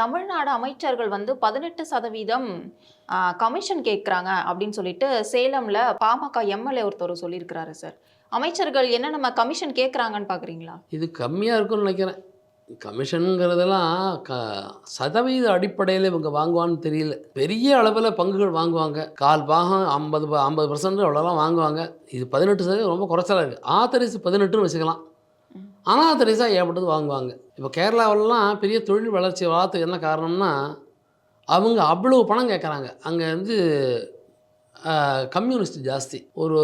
தமிழ்நாடு அமைச்சர்கள் வந்து பதினெட்டு சதவீதம் கமிஷன் கேட்குறாங்க அப்படின்னு சொல்லிட்டு சேலம்ல பாமக எம்எல்ஏ ஒருத்தர் சொல்லியிருக்கிறாரு சார். அமைச்சர்கள் என்ன நம்ம கமிஷன் கேட்குறாங்கன்னு பார்க்குறீங்களா இது கம்மியாக இருக்கும்னு நினைக்கிறேன். கமிஷனுங்கிறதெல்லாம் க சதவீத அடிப்படையில் இவங்க வாங்குவான்னு தெரியல. பெரிய அளவில் பங்குகள் வாங்குவாங்க. கால் பாகம் ஐம்பது ஐம்பது பர்சன்ட் அவ்வளோலாம் வாங்குவாங்க. இது பதினெட்டு சதவீதம் ரொம்ப குறைச்சலாக இருக்குது ஆத்தரிசு பதினெட்டுன்னு வச்சுக்கலாம். அனாத்தரைஸாக ஏற்பட்டது வாங்குவாங்க. இப்போ கேரளாவிலலாம் பெரிய தொழில் வளர்ச்சி வளர்த்துக்கு என்ன காரணம்னா அவங்க அவ்வளவு பணம் கேட்குறாங்க அங்கே வந்து கம்யூனிஸ்ட் ஜாஸ்தி. ஒரு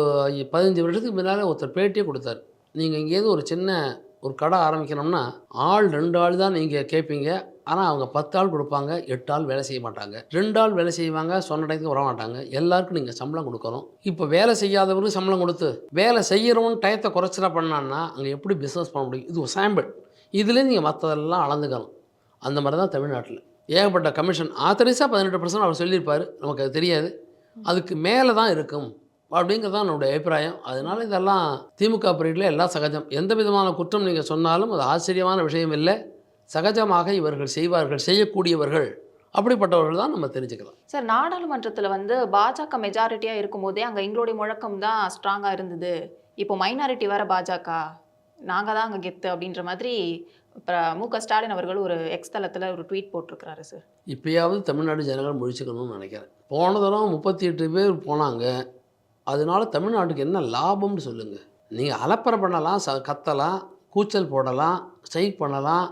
பதினஞ்சு வருஷத்துக்கு முன்னால் ஒருத்தர் பேட்டியே கொடுத்தாரு. நீங்கள் இங்கேருந்து ஒரு சின்ன ஒரு கடை ஆரம்பிக்கணும்னா ஆள் ரெண்டு ஆள் தான் நீங்கள் கேட்பீங்க ஆனால் அவங்க பத்து ஆள் கொடுப்பாங்க எட்டு ஆள் வேலை செய்ய மாட்டாங்க. ரெண்டு ஆள் வேலை செய்வாங்க சொன்ன டயத்துக்கு வர மாட்டாங்க. எல்லாருக்கும் நீங்கள் சம்பளம் கொடுக்கணும். இப்போ வேலை செய்யாதவருக்கு சம்பளம் கொடுத்து வேலை செய்கிறவன் டயத்தை குறைச்சலா பண்ணான்னா அங்கே எப்படி பிஸ்னஸ் பண்ண முடியும்? இது ஒரு சாம்பிள் இதுலேயே நீங்கள் மற்றதெல்லாம் அளந்துக்கணும். அந்த மாதிரி தான் தமிழ்நாட்டில். ஏகப்பட்ட கமிஷன் ஆத்தரைஸாக பதினெட்டு பர்சன்ட் அவர் சொல்லியிருப்பார். நமக்கு அது தெரியாது. அதுக்கு மேலே தான் இருக்கும். அப்படிங்கிறது தான் என்னுடைய அபிப்பிராயம். அதனால் இதெல்லாம் திமுக பீரியடில் எல்லாம் சகஜம். எந்த விதமான குற்றம் நீங்கள் சொன்னாலும் அது ஆச்சரியமான விஷயம் இல்லை. சகஜமாக இவர்கள் செய்வார்கள் செய்யக்கூடியவர்கள். அப்படிப்பட்டவர்கள் தான் நம்ம தெரிஞ்சுக்கலாம். சார் நாடாளுமன்றத்தில் வந்து பாஜக மெஜாரிட்டியாக இருக்கும்போதே அங்கே எங்களுடைய முழக்கம் தான் ஸ்ட்ராங்காக இருந்தது. இப்போ மைனாரிட்டி வேற பாஜக. நாங்கள் தான் அங்கே கெத்து அப்படின்ற மாதிரி மு க ஸ்டாலின் அவர்கள் ஒரு எக்ஸ் தளத்தில் ஒரு ட்வீட் போட்டிருக்கிறாரு சார். இப்பயாவது தமிழ்நாடு ஜனங்கள் முழிச்சுக்கணும்னு நினைக்கிறேன். போன தடவை முப்பத்தி எட்டு பேர் போனாங்க. அதனால தமிழ்நாட்டுக்கு என்ன லாபம்னு சொல்லுங்கள் நீங்கள் அலப்பறை பண்ணலாம் ச கத்தலாம் கூச்சல் போடலாம் ஸ்ட்ரைக் பண்ணலாம்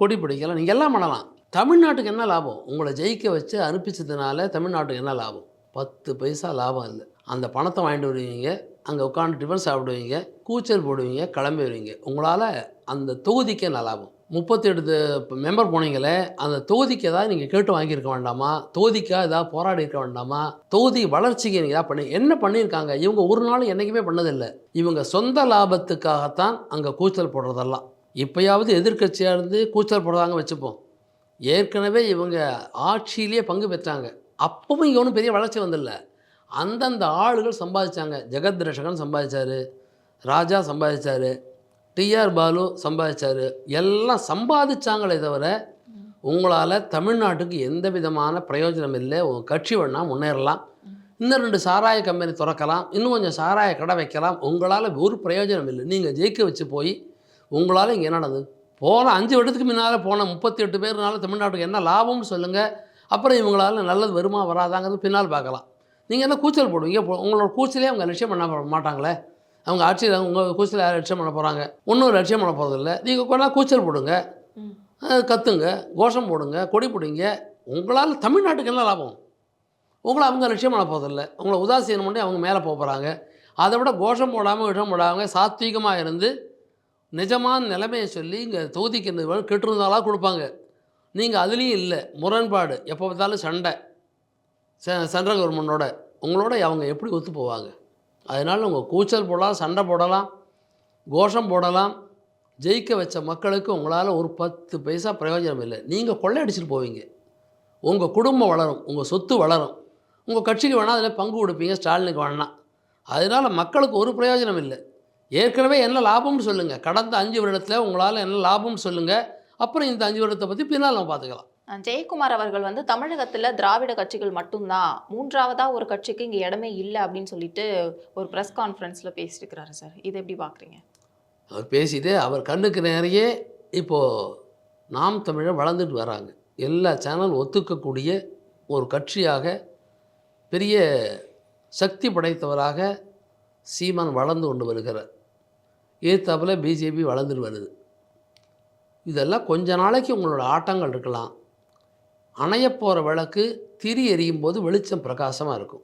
கொடி பிடிக்கலாம் நீங்கள் எல்லாம் பண்ணலாம். தமிழ்நாட்டுக்கு என்ன லாபம்? உங்களை ஜெயிக்க வச்சு அனுப்பிச்சதுனால தமிழ்நாட்டுக்கு என்ன லாபம்? பத்து பைசா லாபம் இல்லை அந்த பணத்தை வாங்கிட்டு வருவீங்க. அங்கே உட்காந்து டிஃபன் சாப்பிடுவீங்க. கூச்சல் போடுவீங்க. கிளம்பி வருவீங்க. உங்களால் அந்த தொகுதிக்கு என்ன லாபம்? முப்பத்தி எட்டு மெம்பர் போனீங்களே அந்த தொகுதிக்கு ஏதாவது நீங்கள் கேட்டு வாங்கியிருக்க வேண்டாமா? தொகுதிக்காக ஏதாவது போராடி இருக்க வேண்டாமா? தொகுதி வளர்ச்சிக்கு நீங்கள் ஏதாவது பண்ணி என்ன பண்ணியிருக்காங்க? இவங்க ஒரு நாள் என்றைக்குமே பண்ணதில்லை. இவங்க சொந்த லாபத்துக்காகத்தான் அங்கே கூச்சல் போடுறதெல்லாம். இப்போயாவது எதிர்க்கட்சியாக இருந்து கூச்சல் போடுறாங்க வச்சுப்போம். ஏற்கனவே இவங்க ஆட்சியிலேயே பங்கு பெற்றாங்க. அப்பவும் இங்கே ஒன்றும் பெரிய வளர்ச்சி வந்துடல அந்தந்த ஆளுகள் சம்பாதிச்சாங்க. ஜெகத் ரஷகன் சம்பாதிச்சாரு. ராஜா சம்பாதிச்சார். டிஆர் பாலு சம்பாதிச்சாரு. எல்லாம் சம்பாதிச்சாங்களே தவிர உங்களால் தமிழ்நாட்டுக்கு எந்த விதமான பிரயோஜனம் இல்லை. உங்கள் கட்சி வேணால் முன்னேறலாம். இன்னும் ரெண்டு சாராய கம்பெனி திறக்கலாம். இன்னும் கொஞ்சம் சாராய கடை வைக்கலாம். உங்களால் ஒரு பிரயோஜனம் இல்லை. நீங்கள் ஜெயிக்க வச்சு போய் உங்களால் இங்கே என்ன நடந்தது? போன அஞ்சு வருடத்துக்கு முன்னால் போன முப்பத்தி எட்டு பேர்னால தமிழ்நாட்டுக்கு என்ன லாபம்னு சொல்லுங்கள் அப்புறம் இவங்களால நல்லது வருமா வராதாங்கிறது பின்னால் பார்க்கலாம். நீங்கள் என்ன கூச்சல் போடுவீங்க? போ- உங்களோட கூச்சலே அவங்க லட்சியம் பண்ண மாட்டாங்களே. அவங்க ஆட்சியில் உங்கள் கூச்சல் யார் லட்சியம் பண்ண போகிறாங்க ஒன்றும் லட்சியம் பண்ண போகிறதில்ல நீங்கள் கொண்டா கூச்சல் போடுங்க. கத்துங்க. கோஷம் போடுங்க. கொடி பிடிங்க. உங்களால் தமிழ்நாட்டுக்கு என்ன லாபம்? உங்களை அவங்க லட்சியம் பண்ண போகிறதில்ல உங்களை உதாசீனம் பண்ணி அவங்க மேலே போக போகிறாங்க அதை விட கோஷம் போடாமல் விஷம் போடாமல் சாத்வீகமாக இருந்து நிஜமான நிலைமையை சொல்லி இங்கே தொகுதிக்கு இந்த கெட்டிருந்தாலாக கொடுப்பாங்க. நீங்கள் அதுலேயும் இல்லை. முரண்பாடு. எப்போ பார்த்தாலும் சண்டை. சென்ட்ரல் கவர்மெண்டோட உங்களோட அவங்க எப்படி ஒத்து போவாங்க? அதனால் உங்கள் கூச்சல் போடலாம் சண்டை போடலாம் கோஷம் போடலாம். ஜெயிக்க வச்ச மக்களுக்கு உங்களால் ஒரு பத்து பைசா பிரயோஜனம் இல்லை. நீங்கள் கொள்ளையடிச்சிட்டு போவீங்க. உங்கள் குடும்பம் வளரும். உங்கள் சொத்து வளரும். உங்கள் கட்சிக்கு வேணால் அதில் பங்கு கொடுப்பீங்க ஸ்டாலினுக்கு வேணால் அதனால் மக்களுக்கு ஒரு பிரயோஜனம் இல்லை. ஏற்கனவே என்ன லாபம்னு சொல்லுங்கள் கடந்த அஞ்சு வருடத்தில் உங்களால் என்ன லாபம்னு சொல்லுங்கள் அப்புறம் இந்த அஞ்சு வருடத்தை பற்றி பின்னால் நம்ம பார்த்துக்கலாம். ஜெயக்குமார் அவர்கள் வந்து தமிழகத்துல திராவிட கட்சிகள் மட்டும்தான். மூன்றாவதா ஒரு கட்சிக்கு இங்க இடமே இல்லை அப்படின்னு சொல்லிட்டு ஒரு ப்ரெஸ் கான்ஃபரன்ஸ்ல பேசியிருக்கிறாரு சார். இதை எப்படி பாக்குறீங்க அவர் பேசிட்டு அவர் கண்ணுக்கு நிறைய இப்போது நாம் தமிழர் வளர்ந்துட்டு வராங்க. எல்லா சேனல் ஒத்துக்கக்கூடிய ஒரு கட்சியாக பெரிய சக்தி படைத்தவராக சீமான் வளர்ந்து கொண்டு வருகிறார். ஏற்றாப்புல பிஜேபி வளர்ந்துட்டு வருது. இதெல்லாம் கொஞ்ச நாளைக்கு உங்களோட ஆட்டங்கள் இருக்கலாம். அணையப் போகிற விளக்கு திரி எரியும் போது வெளிச்சம் பிரகாசமாக இருக்கும்.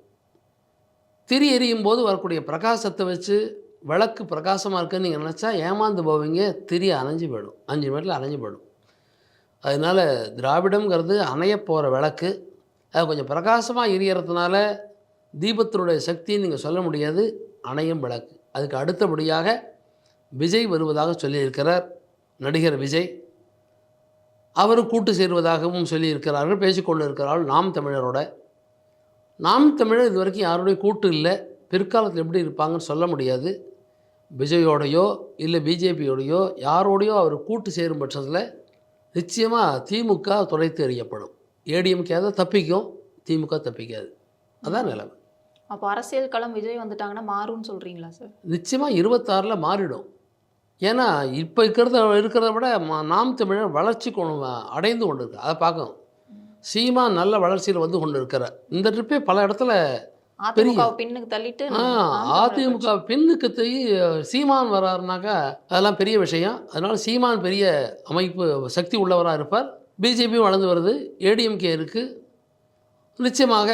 திரி எரியும் போது வரக்கூடிய பிரகாசத்தை வச்சு விளக்கு பிரகாசமாக இருக்குன்னு நீங்கள் நினச்சா ஏமாந்து போவீங்க. திரி அணைஞ்சு போயிடும். அஞ்சு நிமிடத்தில் அணைஞ்சு போயிடும். அதனால் திராவிடங்கிறது அணையப் போகிற விளக்கு. அது கொஞ்சம் பிரகாசமாக எரியறதுனால தீபத்தினுடைய சக்தின்னு நீங்கள் சொல்ல முடியாது. அணையும் விளக்கு. அதுக்கு அடுத்தபடியாக விஜய் வருவதாக சொல்லியிருக்கிறார் நடிகர் விஜய். அவர் கூட்டு சேருவதாகவும் சொல்லியிருக்கிறார்கள் பேசிக்கொண்டு இருக்கிறார்கள் நாம் தமிழரோட. நாம் தமிழர் இது வரைக்கும் யாருடைய கூட்டு இல்லை பிற்காலத்தில் எப்படி இருப்பாங்கன்னு சொல்ல முடியாது. விஜயோடையோ இல்லை பிஜேபியோடையோ யாரோடையோ அவர் கூட்டு சேரும் பட்சத்தில் நிச்சயமாக திமுக துடைத்து எறியப்படும். ஏடிஎம்கே தப்பிக்கும் திமுக தப்பிக்காது. அதான் நிலைமை. அப்போ அரசியல் களம் விஜய் வந்துட்டாங்கன்னா மாறும்னு சொல்றீங்களா சார்? நிச்சயமாக இருபத்தாறில் மாறிடும். ஏன்னா இப்போ இருக்கிறத இருக்கிறத விட நாம் தமிழர் வளர்ச்சி அடைந்து கொண்டு இருக்கு அதை பார்க்கணும். சீமா நல்ல வளர்ச்சியில் வந்து கொண்டு இருக்கிறார் இந்த ட்ரிப்பே பல இடத்துல அதிமுக பின்னுக்கு தள்ளிட்டு அதிமுக பின்னுக்கு தூக்கி சீமான் வராருனாக்கா அதெல்லாம் பெரிய விஷயம். அதனால சீமான் பெரிய அமைப்பு சக்தி உள்ளவராக இருப்பார். பிஜேபியும் வளர்ந்து வருது. ஏடிஎம்கே இருக்குது நிச்சயமாக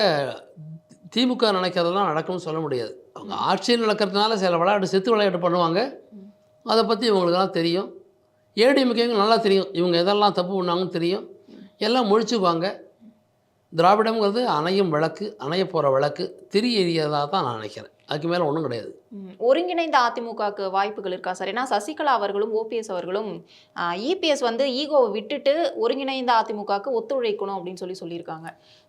திமுக நினைக்கிறதெல்லாம் நடக்கும்னு சொல்ல முடியாது. அவங்க ஆட்சியில் நடக்கிறதுனால சில விளையாட்டு செத்து விளையாட்டு பண்ணுவாங்க. அதை பற்றி இவங்களுக்கெல்லாம் தெரியும். ஏடிஎம்கேங்க நல்லா தெரியும். இவங்க எதெல்லாம் தப்பு பண்ணாங்கன்னு தெரியும். எல்லாம் முழிச்சுப்பாங்க. திராவிடங்கிறது அணையும் விளக்கு அணைய போகிற விளக்கு திரி எரியதாக தான் நான் நினைக்கிறேன். அதுக்கு மேலே ஒன்றும் கிடையாது. ஒருங்கிணைந்த அதிமுகக்கு வாய்ப்புகள் இருக்கா சார்? ஏன்னா சசிகலா அவர்களும் ஓபிஎஸ் அவர்களும் இபிஎஸ் வந்து ஈகோவை விட்டுட்டு ஒருங்கிணைந்த அதிமுகக்கு ஒத்துழைக்கணும் அப்படின்னு சொல்லி சொல்லியிருக்காங்க.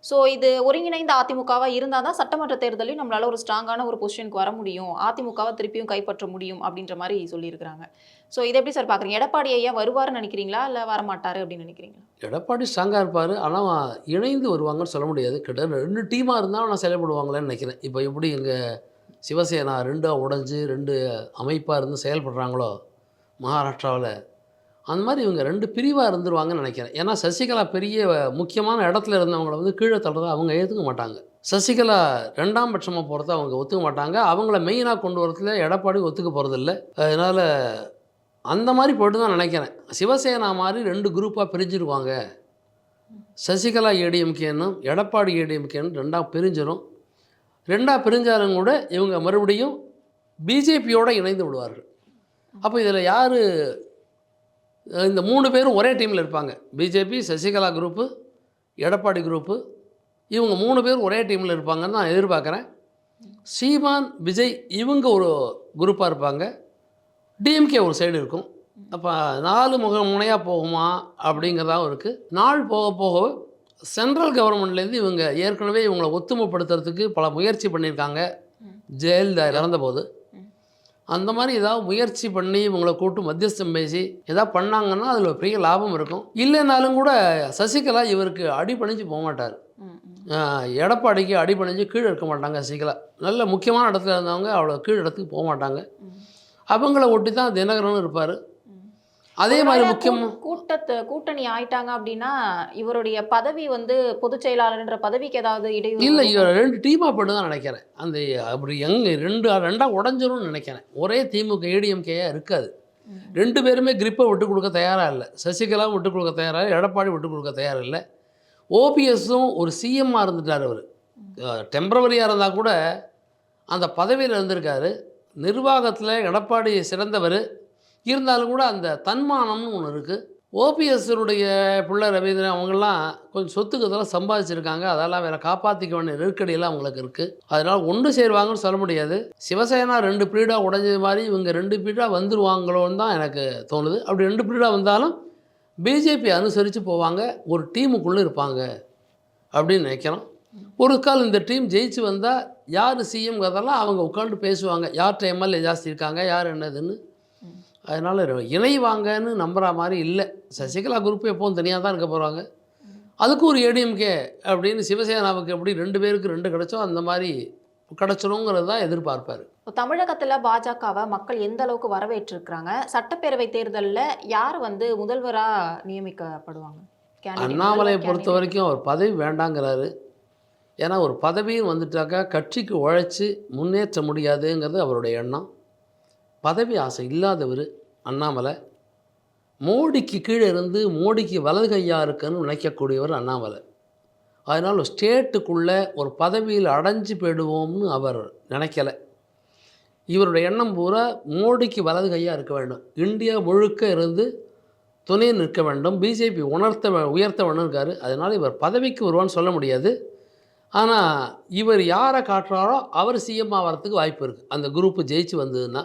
ஸோ இது ஒருங்கிணைந்த அதிமுகவா இருந்தால் தான் சட்டமன்ற தேர்தலையும் நம்மளால ஒரு ஸ்ட்ராங்கான ஒரு பொசிஷனுக்கு வர முடியும். அதிமுகவை திருப்பியும் கைப்பற்ற முடியும் அப்படின்ற மாதிரி சொல்லியிருக்கிறாங்க. ஸோ இதை எப்படி சார் பார்க்குறீங்க எடப்பாடி ஐயா வருவாருன்னு நினைக்கிறீங்களா? இல்லை வரமாட்டாரு அப்படின்னு நினைக்கிறீங்களா? எடப்பாடி ஸ்ட்ராங்காக இருப்பார். ஆனால் இணைந்து வருவாங்கன்னு சொல்ல முடியாது. கிட்ட ரெண்டு டீமாக இருந்தாலும் நான் செயல்படுவாங்களேன்னு நினைக்கிறேன். இப்போ எப்படி எங்கள் சிவசேனா ரெண்டாக உடைஞ்சு ரெண்டு அமைப்பாக இருந்து செயல்படுறாங்களோ மகாராஷ்டிராவில் அந்த மாதிரி இவங்க ரெண்டு பிரிவாக இருந்துருவாங்கன்னு நினைக்கிறேன். ஏன்னா சசிகலா பெரிய முக்கியமான இடத்துல இருந்தவங்கள வந்து கீழே தள்ளுறத அவங்க ஏற்றுக்க மாட்டாங்க. சசிகலா ரெண்டாம் பட்சமாக போகிறத அவங்க ஒத்துக்க மாட்டாங்க. அவங்கள மெயினாக கொண்டு வரதுல எடப்பாடி ஒத்துக்க போகிறதில்ல அதனால் அந்த மாதிரி போயிட்டு தான் நினைக்கிறேன். சிவசேனா மாதிரி ரெண்டு குரூப்பாக பிரிஞ்சிருவாங்க. சசிகலா ஏடிஎம்கேன்னும் எடப்பாடி ஏடிஎம்கேன்னு ரெண்டாக பிரிஞ்சிடும் ரெண்டாக பிரிஞ்சாலும் கூட இவங்க மறுபடியும் பிஜேபியோடு இணைந்து விடுவார்கள். அப்போ இதில் யார் இந்த மூணு பேரும் ஒரே டீமில் இருப்பாங்க. BJP Sasikala group Edappadi group இவங்க மூணு பேர் ஒரே டீமில் இருப்பாங்கன்னு நான் எதிர்பார்க்குறேன். சீமான் விஜய் இவங்க ஒரு குரூப்பாக இருப்பாங்க. டிஎம்கே ஒரு சைடு இருக்கும். அப்போ நாலு முக முனையாக போகுமா அப்படிங்கிறதாவும் இருக்குது நாள் போக போக சென்ட்ரல் கவர்மெண்ட்லேருந்து இவங்க ஏற்கனவே இவங்களை ஒத்துமைப்படுத்துறதுக்கு பல முயற்சி பண்ணியிருக்காங்க. ஜெயலலிதா இறந்தபோது. அந்த மாதிரி ஏதாவது முயற்சி பண்ணி இவங்களை கூட்டு மத்தியஸ்தம் பேசி ஏதாவது பண்ணாங்கன்னா அதில் பெரிய லாபம் இருக்கும். இல்லைனாலும் கூட சசிகலா இவருக்கு அடிபணிஞ்சு போக மாட்டார். எடப்பாடிக்கு அடிபணிஞ்சு கீழே இருக்க மாட்டாங்க சசிகலா. நல்ல முக்கியமான இடத்துல இருந்தவங்க அவ்வளோ கீழ் இடத்துக்கு போக மாட்டாங்க. அவங்கள ஒட்டி தான் தினகரனும் இருப்பார். அதே மாதிரி முக்கியம் கூட்டத்து கூட்டணி ஆயிட்டாங்க அப்படின்னா இவருடைய பதவி வந்து பொதுச் செயலாளர்ன்ற பதவிக்கு ஏதாவது இடையூறு இல்லை? இவர் ரெண்டு டீமாக போட்டு தான் நினைக்கிறேன். அந்த அப்படி எங்க ரெண்டு ரெண்டாக உடஞ்சிரும்னு நினைக்கிறேன். ஒரே திமுக ஏடிஎம்கேயாக இருக்காது. ரெண்டு பேருமே கிரிப்பை விட்டு கொடுக்க தயாராக இல்லை. சசிகலாவும் விட்டு கொடுக்க தயாராக இல்லை. எடப்பாடி விட்டு கொடுக்க தயாராக இல்லை. ஓபிஎஸும் ஒரு சிஎம்மாக இருந்துட்டார் அவர். டெம்பரவரியாக இருந்தால் கூட அந்த பதவியில் இருந்திருக்காரு. நிர்வாகத்தில் எடப்பாடி சிறந்தவர். இருந்தாலும் கூட அந்த தன்மானம்னு ஒன்று இருக்குது ஓபிஎஸ்னுடைய பிள்ளை ரவீந்திரன் அவங்கெல்லாம் கொஞ்சம் சொத்துக்கு இதெல்லாம் சம்பாதிச்சிருக்காங்க. அதெல்லாம் வேற காப்பாற்றிக்க வேண்டிய நெருக்கடியெல்லாம் அவங்களுக்கு இருக்குது அதனால் ஒன்று சேருவாங்கன்னு சொல்ல முடியாது. சிவசேனா ரெண்டு பீரியடாக உடஞ்சது மாதிரி இவங்க ரெண்டு பீரியடாக வந்துருவாங்களோன்னு தான் எனக்கு தோணுது. அப்படி ரெண்டு பீரியடாக வந்தாலும் பிஜேபி அனுசரித்து போவாங்க. ஒரு டீமுக்குள்ளே இருப்பாங்க அப்படின்னு நினைக்கிறோம். ஒரு கால் இந்த டீம் ஜெயிச்சு வந்தால் யார் சிஎம்ங்கிறதெல்லாம் அவங்க உட்காந்து பேசுவாங்க. யார்கிட்ட எம்எல்ஏ ஜாஸ்தி இருக்காங்க யார் என்னதுன்னு. அதனால் இணைவாங்கன்னு நம்புற மாதிரி இல்லை. சசிகலா குரூப் எப்போவும் தனியாக தான் இருக்க போகிறாங்க அதுக்கு ஒரு ஏடிஎம்கே அப்படின்னு சிவசேனாவுக்கு எப்படி ரெண்டு பேருக்கு ரெண்டு கிடைச்சோ அந்த மாதிரி கிடச்சிருங்கிறது தான் எதிர்பார்ப்பார். இப்போ தமிழகத்துல பாஜகவை மக்கள் எந்த அளவுக்கு வரவேற்றிருக்கிறாங்க? சட்டப்பேரவை தேர்தல்ல யார் வந்து முதல்வரா நியமிக்கப்படுவாங்க? அண்ணாமலையை பொறுத்த. வரைக்கும் அவர் பதவி வேண்டாங்கிறாரு. ஏன்னா ஒரு பதவியும் வந்துட்டாக்கா கட்சிக்கு உழைச்சி முன்னேற்ற முடியாதுங்கிறது அவருடைய எண்ணம். பதவி ஆசை இல்லாதவர் அண்ணாமலை. மோடிக்கு கீழே இருந்து மோடிக்கு வலது கையாக இருக்குன்னு நினைக்கக்கூடியவர் அண்ணாமலை. அதனால் ஸ்டேட்டுக்குள்ளே ஒரு பதவியில் அடைஞ்சு போயிடுவோம்னு அவர் நினைக்கலை. இவருடைய எண்ணம் பூரா மோடிக்கு வலது கையாக இருக்க வேண்டும். இந்தியா முழுக்க இருந்து துணை நிற்க வேண்டும். பிஜேபி உணர்த்த உயர்த்த வேண்டும் இருக்கார். அதனால் இவர் பதவிக்கு வருவான்னு சொல்ல முடியாது. ஆனால் இவர் யாரை காட்டுறாரோ அவர் சிஎம் ஆகிறதுக்கு வாய்ப்பு இருக்குது அந்த குரூப்பு ஜெயிச்சு வந்ததுன்னா.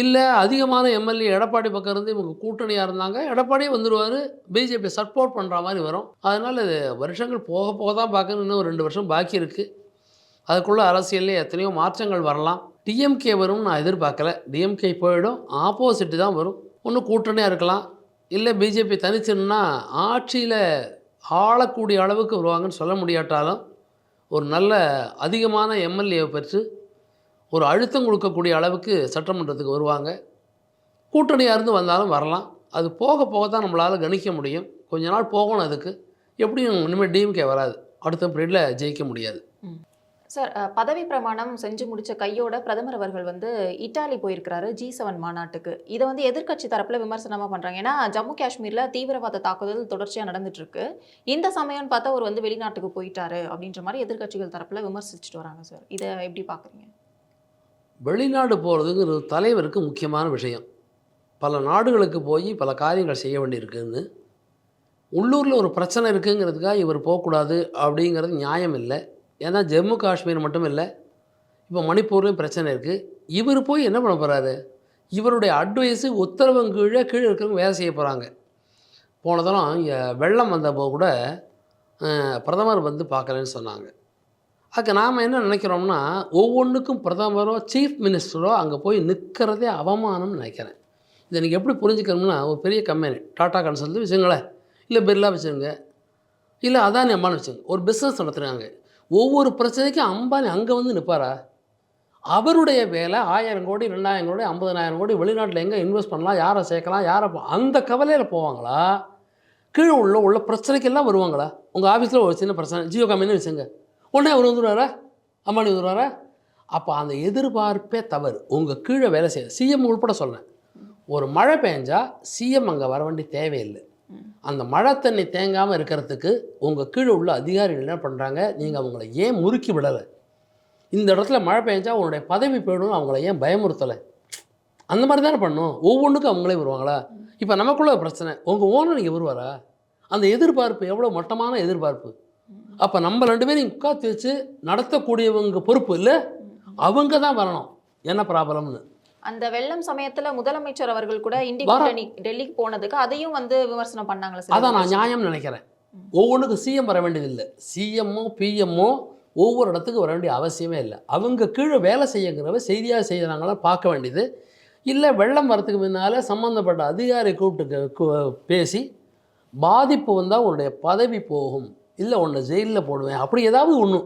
இல்லை அதிகமான எம்எல்ஏ எடப்பாடி பக்கம் இருந்து இவங்க கூட்டணியாக இருந்தாங்க. எடப்பாடியே வந்துடுவார் பிஜேபி சப்போர்ட் பண்ணுற மாதிரி வரும். அதனால் இது வருஷங்கள் போக போக தான் பார்க்கணும் இன்னும் ஒரு ரெண்டு வருஷம் பாக்கி இருக்குது அதுக்குள்ளே அரசியல்லே எத்தனையோ மாற்றங்கள் வரலாம். டிஎம்கே வரும்னு நான் எதிர்பார்க்கல. டிஎம்கே போயிடும். ஆப்போசிட்டு தான் வரும். ஒன்று கூட்டணியாக இருக்கலாம். இல்லை பிஜேபி தனிச்சுன்னா ஆட்சியில் ஆளக்கூடிய அளவுக்கு வருவாங்கன்னு சொல்ல முடியாட்டாலும் ஒரு நல்ல அதிகமான எம்எல்ஏவை பெற்று ஒரு அழுத்தம் கொடுக்கக்கூடிய அளவுக்கு சட்டமன்றத்துக்கு வருவாங்க. கூட்டணியாக இருந்து வந்தாலும் வரலாம். அது போக போக தான் நம்மளால் கணிக்க முடியும். கொஞ்ச நாள் போகணும் அதுக்கு. எப்படியும் இனிமேல் டிஎம்கே வராது. அடுத்த பீரியடில் ஜெயிக்க முடியாது. சார் பதவி பிரமாணம் செஞ்சு முடித்த கையோட பிரதமர் அவர்கள் வந்து இட்டாலி போயிருக்கிறாரு ஜி செவன் மாநாட்டுக்கு. இதை வந்து எதிர்க்கட்சி தரப்பில் விமர்சனமாக பண்ணுறாங்க ஏன்னா ஜம்மு காஷ்மீரில் தீவிரவாத தாக்குதல் தொடர்ச்சியாக நடந்துட்டுருக்கு. இந்த சமயம்னு பார்த்தா அவர் வந்து வெளிநாட்டுக்கு போயிட்டாரு அப்படின்ற மாதிரி எதிர்க்கட்சிகள் தரப்பில் விமர்சிச்சுட்டு வராங்க சார். இதை எப்படி பார்க்குறீங்க வெளிநாடு போகிறதுங்கிறது தலைவருக்கு முக்கியமான விஷயம். பல நாடுகளுக்கு போய் பல காரியங்கள் செய்ய வேண்டியிருக்குன்னு. உள்ளூரில் ஒரு பிரச்சனை இருக்குங்கிறதுக்காக இவர் போகக்கூடாது அப்படிங்கிறது நியாயம் இல்லை. ஏன்னா ஜம்மு காஷ்மீர் மட்டும் இல்லை. இப்போ மணிப்பூர்லேயும் பிரச்சனை இருக்குது இவர் போய் என்ன பண்ண போகிறாரு இவருடைய அட்வைஸு உத்தரவன் கீழே கீழே இருக்கிறவங்க வேலை செய்ய போகிறாங்க போன தரம் வெள்ளம் வந்தப்போ கூட பிரதமர் வந்து பார்க்கலன்னு சொன்னாங்க. அதுக்கு நாம் என்ன நினைக்கிறோம்னா ஒவ்வொன்றுக்கும் பிரதமரோ சீஃப் மினிஸ்டரோ அங்கே போய் நிற்கிறதே அவமானம்னு நினைக்கிறேன். இதை நீங்கள் எப்படி புரிஞ்சுக்கணும்னா ஒரு பெரிய கம்பெனி டாட்டா கன்சல்ட் வச்சுங்களேன் இல்லை பிர்லா வச்சுருங்க இல்லை அதானி அம்பானி வச்சுங்க ஒரு பிஸ்னஸ் நடத்துகிறாங்க ஒவ்வொரு பிரச்சனைக்கும் அம்பானி அங்கே வந்து நிற்பாரா அவருடைய வேலை ஆயிரம் கோடி ரெண்டாயிரம் கோடி ஐம்பதனாயிரம் கோடி வெளிநாட்டில் எங்கே இன்வெஸ்ட் பண்ணலாம் யாரை சேர்க்கலாம் யாரை அந்த கவலையில் போவாங்களா? கீழே உள்ள உள்ள பிரச்சனைக்கெல்லாம் வருவாங்களா? உங்கள் ஆஃபீஸில் ஒரு சின்ன பிரச்சனை ஜியோ கம்பெனி வச்சுங்க உடனே அவர் வந்துடுவாரா? அம்பானி வந்துடுவாரா? அப்போ அந்த எதிர்பார்ப்பே தவறு. உங்கள் கீழே வேலை செய்ய சிஎம் உள்பட சொன்னேன் ஒரு மழை பெஞ்சால் சிஎம் அங்கே வர வேண்டிய தேவையில்லை. அந்த மழை தண்ணி தேங்காமல் இருக்கிறதுக்கு உங்கள் கீழே உள்ள அதிகாரிகள் என்ன பண்ணுறாங்க நீங்கள் அவங்கள ஏன் முறுக்கி விடலை? இந்த இடத்துல மழை பெஞ்சால் உங்களுடைய பதவி போயிடும் அவங்கள ஏன் பயமுறுத்தலை? அந்த மாதிரி தானே பண்ணும். ஒவ்வொன்றுக்கும் அவங்களே வருவாங்களா? இப்போ நமக்குள்ள பிரச்சனை. உங்கள் ஓனர் இங்கே வருவாரா? அந்த எதிர்பார்ப்பு எவ்வளோ மட்டமான எதிர்பார்ப்பு? அப்போ நம்ம ரெண்டு பேரும் உட்காந்து வச்சு நடத்தக்கூடியவங்க பொறுப்பு இல்லை. அவங்க தான் வரணும். என்ன ப்ராப்ளம்னு? அந்த வெள்ளம் சமயத்துல முதலமைச்சர் அவர்கள் கூட இண்டி டெல்லிக்கு போனதுக்கு அதையும் வந்து விமர்சனம் பண்ணாங்களா சார் அதான் நான் நியாயம் நினைக்கிறேன். ஒவ்வொன்றுக்கும் சிஎம் வர வேண்டியதில்லை. சிஎம்மோ பிஎம்மோ ஒவ்வொரு இடத்துக்கு வர வேண்டிய அவசியமே இல்லை. அவங்க கீழே வேலை செய்யுங்கிறவ செய்தியாக செய்கிறாங்களா பார்க்க வேண்டியது. இல்லை வெள்ளம் வரத்துக்கு முன்னால் சம்மந்தப்பட்ட அதிகாரி கூப்பிட்டு பேசி பாதிப்பு வந்தால் உன்னுடைய பதவி போகும். இல்லை உன்னை ஜெயிலில் போடுவேன். அப்படி ஏதாவது ஒன்று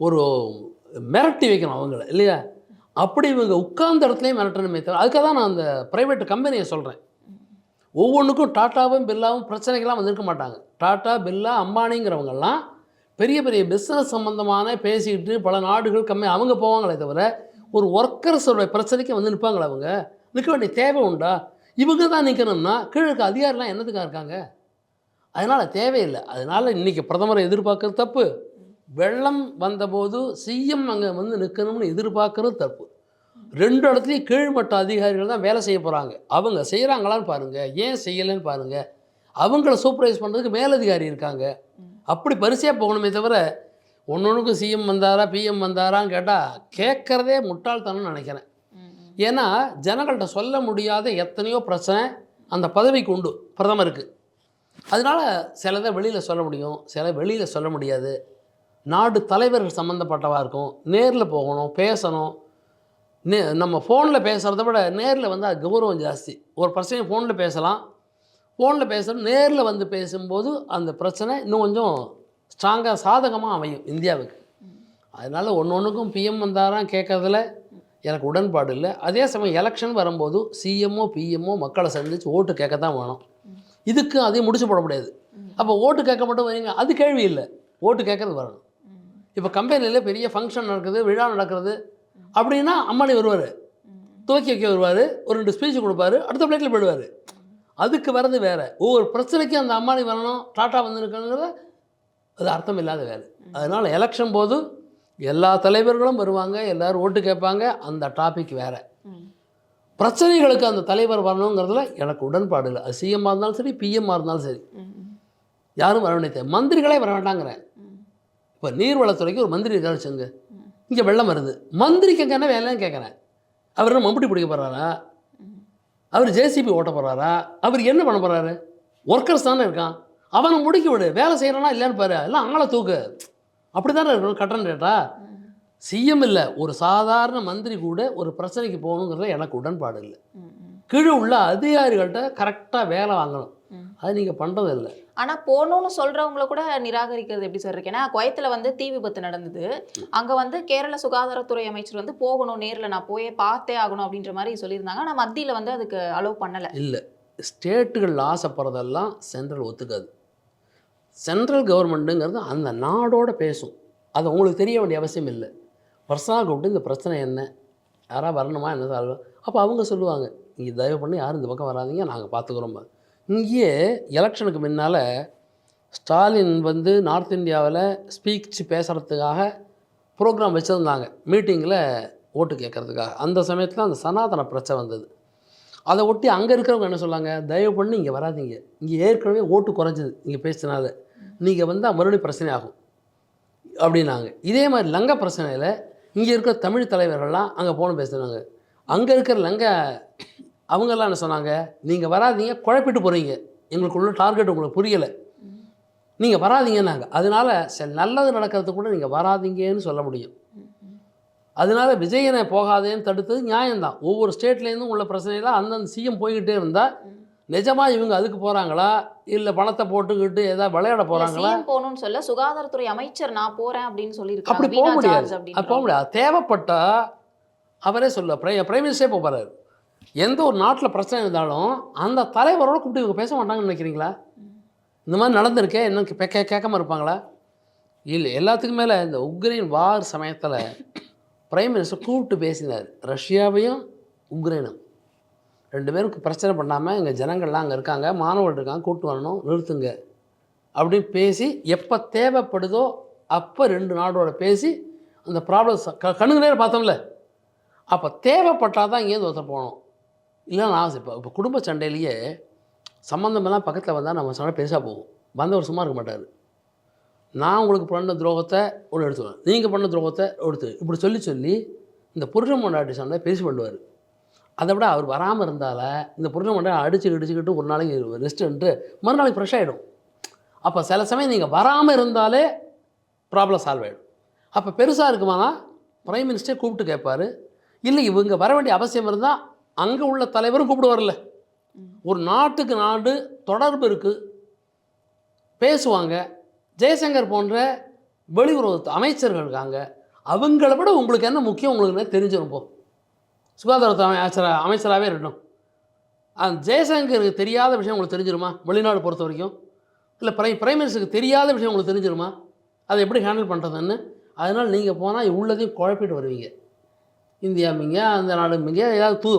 ஒரு மிரட்டி வைக்கணும் அவங்கள இல்லையா? அப்படி இவங்க உட்கார்ந்த இடத்துலையும் மிரட்டணுமே தவிர அதுக்காக தான் நான் அந்த ப்ரைவேட் கம்பெனியை சொல்கிறேன் ஒவ்வொன்றுக்கும் டாட்டாவும் பில்லாவும் பிரச்சனைகள்லாம் வந்திருக்க மாட்டாங்க. டாட்டா பில்லா அம்பானிங்கிறவங்கெல்லாம் பெரிய பெரிய பிஸ்னஸ் சம்மந்தமான பேசிக்கிட்டு பல நாடுகள் கம்மி அவங்க போவாங்களே தவிர ஒரு ஒர்க்கர்ஸோட பிரச்சனைக்கு வந்து நிற்பாங்களா அவங்க. நிற்க வேண்டிய தேவை உண்டா? இவங்க தான் நிற்கணும்னா கீழே அதிகாரிலாம் என்னதுக்காக இருக்காங்க? அதனால் தேவையில்லை. அதனால் இன்றைக்கி பிரதமரை எதிர்பார்க்குறது தப்பு. வெள்ளம் வந்தபோது சிஎம் அங்கே வந்து நிற்கணும்னு எதிர்பார்க்குறது தப்பு. ரெண்டு இடத்துலையும் கீழ்மட்ட அதிகாரிகள் தான் வேலை செய்ய போகிறாங்க அவங்க செய்கிறாங்களான்னு பாருங்கள் ஏன் செய்யலைன்னு பாருங்கள் அவங்கள சூப்பர்வைஸ் பண்ணுறதுக்கு மேலதிகாரி இருக்காங்க. அப்படி பரிசையாக போகணுமே தவிர ஒன்று சிஎம் வந்தாரா பிஎம் வந்தாரான்னு கேட்டால் கேட்குறதே முட்டாள்தனம்னு நினைக்கிறேன். ஏன்னா ஜனங்கள்கிட்ட சொல்ல முடியாத எத்தனையோ பிரச்சனை அந்த பதவிக்கு உண்டு பிரதமருக்கு. அதனால் சிலதை வெளியில் சொல்ல முடியும் சில வெளியில் சொல்ல முடியாது. நாடு தலைவர்கள் சம்மந்தப்பட்டவாக இருக்கும். நேரில் போகணும் பேசணும். நே நம்ம ஃபோனில் பேசுகிறத விட நேரில் வந்து அது கௌரவம் ஜாஸ்தி. ஒரு பிரச்சனை ஃபோனில் பேசலாம். ஃபோனில் பேசணும் நேரில் வந்து பேசும்போது அந்த பிரச்சனை இன்னும் கொஞ்சம் ஸ்ட்ராங்காக சாதகமாக அமையும் இந்தியாவுக்கு. அதனால் ஒன்று ஒன்றுக்கும் பிஎம் வந்தாராம் கேட்கறதுல எனக்கு உடன்பாடு இல்லை. அதே சமயம் எலெக்ஷன் வரும்போது சிஎம்ஓ பிஎம்ஓ மக்களை சந்தித்து ஓட்டு கேட்க தான் வேணும். இதுக்கு அதையும் முடிச்சு போட முடியாது. அப்போ ஓட்டு கேட்க மட்டும் வைங்க. அது கேள்வி இல்லை. ஓட்டு கேட்கறது வரணும் இப்போ கம்பெனியில் பெரிய ஃபங்க்ஷன் நடக்குது விழா நடக்கிறது அப்படின்னா அம்மாடி வருவார். துவக்கி வைக்க வருவார். ஒரு ரெண்டு ஸ்பீச் கொடுப்பாரு. அடுத்த பிளேட்டில் போயிடுவார். அதுக்கு வர்றது வேறு. ஒவ்வொரு பிரச்சனைக்கும் அந்த அம்மாடி வரணும் டாட்டா வந்துருக்கணுங்கிறத அது அர்த்தம் இல்லாத வேறு அதனால் எலெக்ஷன் போது எல்லா தலைவர்களும் வருவாங்க எல்லோரும் ஓட்டு கேட்பாங்க. அந்த டாபிக் வேறு. பிரச்சனைகளுக்கு அந்த தலைவர் வரணுங்கிறதுல எனக்கு உடன்பாடு இல்லை. அது சிஎம்மாக இருந்தாலும் சரி பிஎம்மாக இருந்தாலும் சரி. யாரும் வர மந்திரிகளே வர வேண்டாங்கிறேன் இப்போ நீர்வளத்துறைக்கு ஒரு மந்திரி இருக்காரு வச்சுங்க இங்கே வெள்ளம் வருது. மந்திரிக்கு அங்கே என்ன வேலைன்னு கேட்குறேன் அவர் என்ன மம்புட்டி பிடிக்க போகிறாரா அவர் ஜேசிபி ஓட்ட போகிறாரா அவர் என்ன பண்ண போகிறாரு ஒர்க்கர்ஸ் தானே இருக்கான். அவனை முடிக்க விடு. வேலை செய்கிறானா இல்லைன்னு பாரு. எல்லாம் அவங்கள தூக்கு. அப்படி தானே இருக்கணும். கட்டணம் ரேட்டா? சிஎம் இல்லை. ஒரு சாதாரண மந்திரி கூட ஒரு பிரச்சனைக்கு போகணுங்கிறதுல எனக்கு உடன்பாடு இல்லை. கீழே உள்ள அதிகாரிகள்கிட்ட கரெக்டாக வேலை வாங்கணும். அது நீங்கள் பண்ணுறது இல்லை. ஆனா போகணும்னு சொல்றவங்கள கூட நிராகரிக்கிறது எப்படி சார் இருக்கு? ஏன்னா குவைத்துல வந்து தீ விபத்து நடந்தது. அங்க வந்து கேரள சுகாதாரத்துறை அமைச்சர் வந்து போகணும் நேர்ல நான் போயே பார்த்தே ஆகணும் அப்படின்ற மாதிரி சொல்லியிருந்தாங்க. ஆனா மத்தியில வந்து அதுக்கு அலோவ் பண்ணல. இல்லை. ஸ்டேட்டுகள் ஆசைப்படுறதெல்லாம் சென்ட்ரல் ஒத்துக்காது. சென்ட்ரல் கவர்மெண்ட்டுங்கிறது அந்த நாடோட பேசும். அது உங்களுக்கு தெரிய வேண்டிய அவசியம் இல்லை. பர்சனலாக கூப்பிட்டு இந்த பிரச்சனை என்ன? யாராவது வரணுமா? என்ன சார்? அப்போ அவங்க சொல்லுவாங்க இங்கே தயவு பண்ணி யாரும் இந்த பக்கம் வராதீங்க நாங்கள் பார்த்துக்குறோம் இங்கேயே எலெக்ஷனுக்கு முன்னால் ஸ்டாலின் வந்து நார்த் இந்தியாவில் ஸ்பீச் பேசுகிறதுக்காக ப்ரோக்ராம் வச்சுருந்தாங்க. மீட்டிங்கில் ஓட்டு கேட்குறதுக்காக அந்த சமயத்தில் அந்த சனாதன பிரச்சனை வந்தது. அதை ஒட்டி அங்கே இருக்கிறவங்க என்ன சொன்னாங்க தயவு பண்ணி இங்கே வராதீங்க. இங்கே ஏற்கனவே ஓட்டு குறைஞ்சது இங்கே பேசினால. நீங்கள் வந்தால் மறுபடியும் பிரச்சனை ஆகும். அப்படின்னாங்க. இதே மாதிரி லங்க பிரச்சனையில் இங்கே இருக்கிற தமிழ் தலைவர்கள்லாம் அங்கே போன பேசுனாங்க. அங்கே இருக்கிற லங்கை அவங்கெல்லாம் என்ன சொன்னாங்க? நீங்கள் வராதீங்க குழப்பிட்டு போகிறீங்க எங்களுக்குள்ள டார்கெட் உங்களுக்கு புரியலை. நீங்கள் வராதீங்கன்னாங்க. அதனால சரி நல்லது நடக்கிறது கூட நீங்கள் வராதீங்கன்னு சொல்ல முடியும். அதனால விஜயனை போகாதேன்னு தடுத்தது நியாயம்தான். ஒவ்வொரு ஸ்டேட்லேருந்தும் உள்ள பிரச்சனையில் அந்தந்த சிஎம் போய்கிட்டே இருந்தால் நிஜமாக இவங்க அதுக்கு போகிறாங்களா இல்லை பணத்தை போட்டுக்கிட்டு ஏதாவது விளையாட போகிறாங்களா போகணும்னு சொல்ல சுகாதாரத்துறை அமைச்சர் நான் போறேன் அப்படின்னு சொல்லியிருக்காங்க அப்படி போக முடியாது. அது போக முடியாது. தேவைப்பட்டா அவரே சொல்ல பிரை பிரைம் மினிஸ்டரே போகிறாரு எந்த ஒரு நாட்டில் பிரச்சனை இருந்தாலும் அந்த தலைவரோட கூப்பிட்டு இவங்க பேச மாட்டாங்கன்னு நினைக்கிறீங்களா? இந்த மாதிரி நடந்திருக்கே என்ன கே கேட்காம இருப்பாங்களா? இல்லை எல்லாத்துக்கும் மேலே இந்த உக்ரைன் வார் சமயத்தில் பிரைம் மினிஸ்டர் கூப்பிட்டு பேசினார். ரஷ்யாவையும் உக்ரைனும். ரெண்டு பேருக்கு பிரச்சனை பண்ணாமல் எங்கள் ஜனங்கள்லாம் அங்கே இருக்காங்க மாணவர்கள் இருக்காங்க கூட்டு வரணும் நிறுத்துங்க. அப்படின்னு பேசி எப்போ தேவைப்படுதோ அப்போ ரெண்டு நாடோட பேசி அந்த ப்ராப்ளம் க கண்ணுக்கு நேரம் பார்த்தோம்ல. அப்போ தேவைப்பட்டால் தான் இங்கேருந்து ஒருத்தர் போகணும். இல்லை நான் இப்போ இப்போ குடும்ப சண்டையிலேயே சம்மந்தமெல்லாம் பக்கத்தில் வந்தால் நம்ம சண்டை பெருசாக போகும். வந்தவர் சும்மா இருக்க மாட்டார். நான் உங்களுக்கு பண்ண துரோகத்தை ஒன்று எடுத்துவேன் நீங்கள் பண்ண துரோகத்தை எடுத்து இப்படி சொல்லி சொல்லி இந்த புருஷன் பொண்டாட்டி சண்டை பேசி பண்ணுவார் அதை விட அவர் வராமல் இருந்தால இந்த புருஷன் அடிச்சு அடிச்சுக்கிட்டு ஒரு நாளைக்கு ரெஸ்ட்டு மறுநாளைக்கு ஃப்ரெஷ் ஆகிடும் அப்போ சில சமயம் நீங்கள் வராமல் இருந்தாலே ப்ராப்ளம் சால்வ் ஆகிடும் அப்போ பெருசாக இருக்குமானா? ப்ரைம் மினிஸ்டர் கூப்பிட்டு கேட்பாரு. இல்லை இவங்க வர வேண்டிய அவசியம் இருந்தால் அங்கே உள்ள தலைவரும் கூப்பிட்டு வரல. ஒரு நாட்டுக்கு நாடு தொடர்பு இருக்குது பேசுவாங்க. ஜெயசங்கர் போன்ற வெளியுறவு அமைச்சர்கள் இருக்காங்க. அவங்கள விட உங்களுக்கு என்ன முக்கியம்? உங்களுக்கு என்ன தெரிஞ்சிடும் சுகாதாரத்துறை அமைச்சர அமைச்சராகவே இருக்கட்டும் அந்த ஜெயசங்கருக்கு தெரியாத விஷயம் உங்களுக்கு தெரிஞ்சிருமா? வெளிநாடு பொறுத்த வரைக்கும். இல்லை பிரை பிரைம் மினிஸ்டருக்கு தெரியாத விஷயம் உங்களுக்கு தெரிஞ்சிருமா? அதை எப்படி ஹேண்டில் பண்ணுறதுன்னு அதனால் நீங்கள் போனால் உள்ளதையும் குழப்பிட்டு வருவீங்க. இந்தியா மிங்க அந்த நாடு மிங்க ஏதாவது தூ